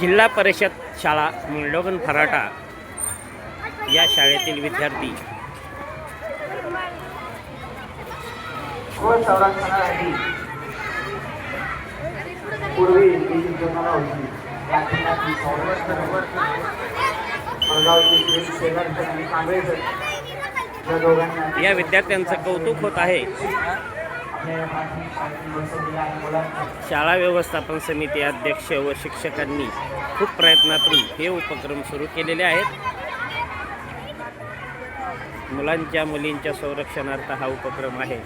जिल्हा परिषद शाळा मुंडोगन फराटा या शाळेतील विद्यार्थी. व पूर्वी जी या विद्यार्थ्यांचं कौतुक होत आहे. शाळा व्यवस्थापन समिती अध्यक्ष व शिक्षकांनी खूप प्रयत्नातून हे उपक्रम सुरू केलेले आहेत. मुलांच्या मुलींच्या संरक्षणार्थ हा उपक्रम आहे.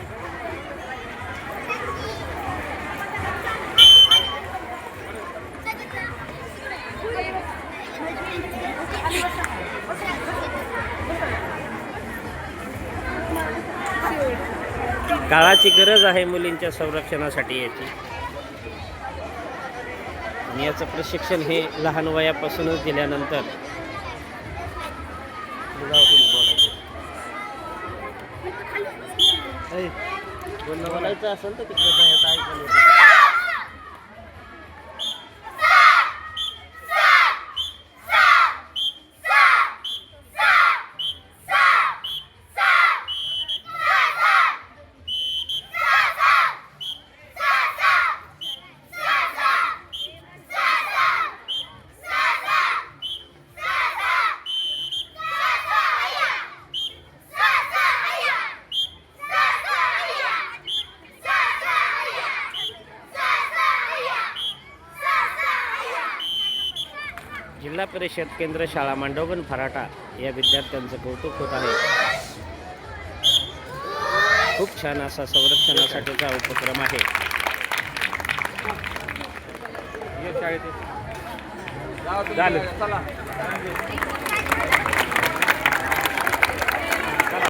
काळाची गरज आहे मुलींच्या संरक्षणासाठी याची. आणि याचं प्रशिक्षण हे लहान वयापासूनच दिल्यानंतर बोलायचं. असेल तर तिकडे जिल्हा परिषद केंद्र शाळा मांडवगण फराटा या विद्यार्थ्यांचं कौतुक होत आहे. खूप छान असा संरक्षणासाठीचा उपक्रम आहे. झालं